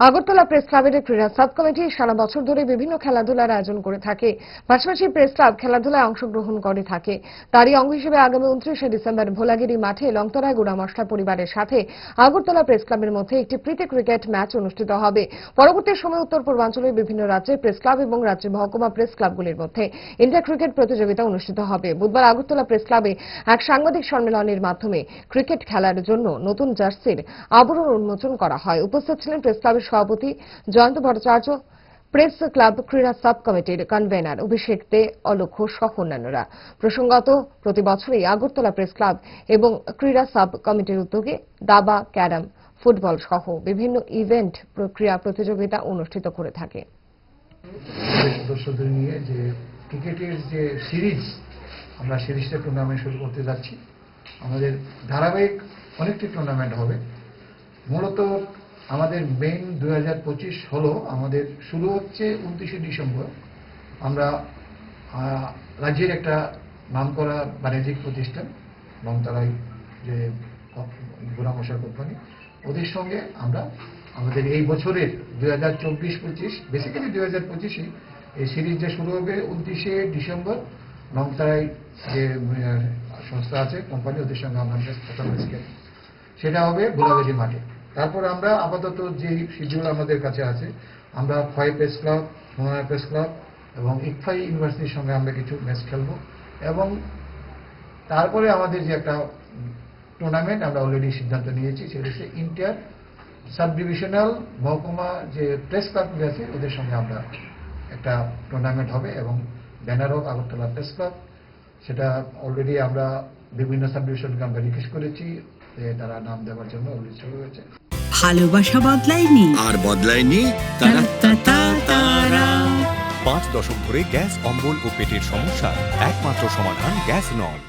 Agartala press ক্লাবের ক্রীড়া sub committee সারা বছর ধরে বিভিন্ন খেলাধুলার আয়োজন করে থাকে। পাশাপাশি প্রেস ক্লাব খেলাধুলায় অংশগ্রহণ করে থাকে। তারই অঙ্গ হিসেবে আগামী উনত্রিশে ডিসেম্বর ভোলাগিরি মাঠে লংতরায় গুড়ামশলা পরিবারের সাথে আগরতলা প্রেস ক্লাবের মধ্যে একটি প্রীতি ক্রিকেট ম্যাচ অনুষ্ঠিত হবে। পরবর্তী সময় উত্তর পূর্বাঞ্চলের বিভিন্ন রাজ্যের প্রেস ক্লাব এবং রাজ্যের মহকুমা প্রেস ক্লাবগুলির মধ্যে ইন্টার ক্রিকেট প্রতিযোগিতা অনুষ্ঠিত হবে। বুধবার আগরতলা প্রেস ক্লাবে এক সাংবাদিক সম্মেলনের মাধ্যমে ক্রিকেট খেলার জন্য নতুন জার্সির আবরণ উন্মোচন করা হয়। উপস্থিত ছিলেন প্রেস ক্লাবের সভাপতি জয়ন্ত ভট্টাচার্য, প্রেস ক্লাব ক্রীড়া সাব কমিটির কনভেনার অভিষেক দে অলোক সহ অন্যান্যরা। প্রসঙ্গত, প্রতি বছরই আগরতলা প্রেস ক্লাব এবং ক্রীড়া সাব কমিটির উদ্যোগে দাবা, ক্যারাম, ফুটবল সহ বিভিন্ন ইভেন্ট ক্রীড়া প্রতিযোগিতা অনুষ্ঠিত করে থাকে। নিয়ে যে ক্রিকেটের যে সিরিজ, আমরা সিরিজটা টুর্নামেন্ট শুরু করতে যাচ্ছি। আমাদের ধারাবাহিক অনেকটি টুর্নামেন্ট হবে। মূলত আমাদের মেন দু পঁচিশ হলো আমাদের শুরু হচ্ছে উনত্রিশে ডিসেম্বর। আমরা রাজ্যের একটা নামকরা বাণিজ্যিক প্রতিষ্ঠান লংতরাই যে গুণামশার কোম্পানি। ওদের সঙ্গে আমরা আমাদের এই বছরের দুই হাজার চব্বিশ পঁচিশ বেসিক্যালি দুই হাজার পঁচিশে এই সিরিজটা শুরু হবে উনত্রিশে ডিসেম্বর লংতরাই যে সংস্থা আছে, কোম্পানি, ওদের সঙ্গে আমরা ম্যাচ সেটা হবে গোলাবাড়ি মাঠে। তারপর আমরা আপাতত যে শিডিউল আমাদের কাছে আছে, আমরা খয় প্রেস ক্লাব সোনার প্রেস ক্লাব এবং ইকফাই ইউনিভার্সিটির সঙ্গে আমরা কিছু ম্যাচ খেলব। এবং তারপরে আমাদের যে একটা টুর্নামেন্ট আমরা অলরেডি সিদ্ধান্ত নিয়েছি, সেটা হচ্ছে ইন্টার সাব ডিভিশনাল মহকুমা যে প্রেস ক্লাবগুলি আছে, ওদের সঙ্গে আমরা একটা টুর্নামেন্ট হবে এবং ব্যানার হোক আগরতলা প্রেস ক্লাব সেটা অলরেডি আমরা বিভিন্ন সাব ডিভিশনকে আমরা রিকোয়েস্ট করেছি। তারা নাম দেওয়ার জন্য শুরু হয়েছে। ভালোবাসা বদলায়নি। আর বদলায়নি তারা। তারা। পাঁচ দশক ধরে গ্যাস অম্বল ও পেটের সমস্যা একমাত্র সমাধান গ্যাস নল।